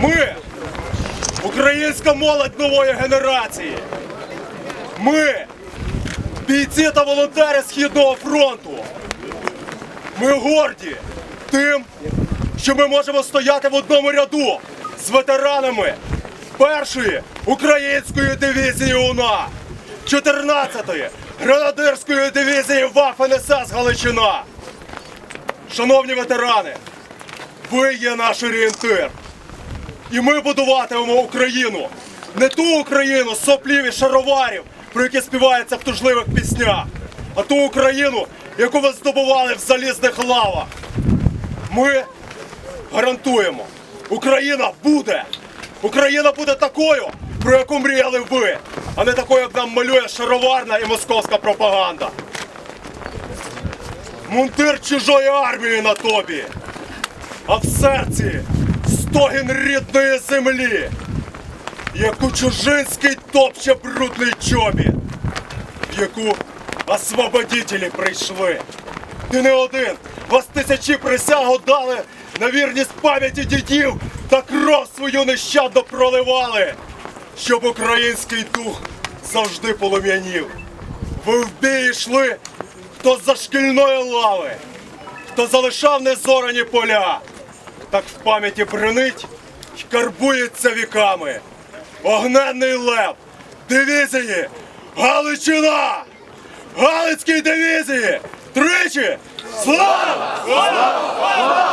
Ми українська молодь нової генерації. Ми бійці та волонтери Східного фронту. Ми горді тим, що ми можемо стояти в одному ряду з ветеранами першої української дивізії УНА, 14-ї гренадерської дивізії ВАФ-НСС Галичина. Шановні ветерани, ви є наш орієнтир. І ми будуватимемо Україну. Не ту Україну соплів і шароварів, про які співаються в тужливих піснях, а ту Україну, яку ви здобували в залізних лавах. Ми гарантуємо, Україна буде. Україна буде такою, про яку мріяли ви, а не такою, як нам малює шароварна і московська пропаганда. Мунтир чужої армії на тобі, а в серці стогін рідної землі, яку чужинський топче брудний чобіт, в яку освободітелі прийшли. Ти не один, вас тисячі присягу дали на вірність пам'яті дідів та кров свою нещадно проливали, щоб український дух завжди полум'янів. Ви в бій йшли, хто з-за шкільної лави, хто залишав незорані поля, так в пам'яті бринить карбується віками. Огненний лев, дивізії, Галичина! Галицькій дивізії! Тричі! Слава! Слава!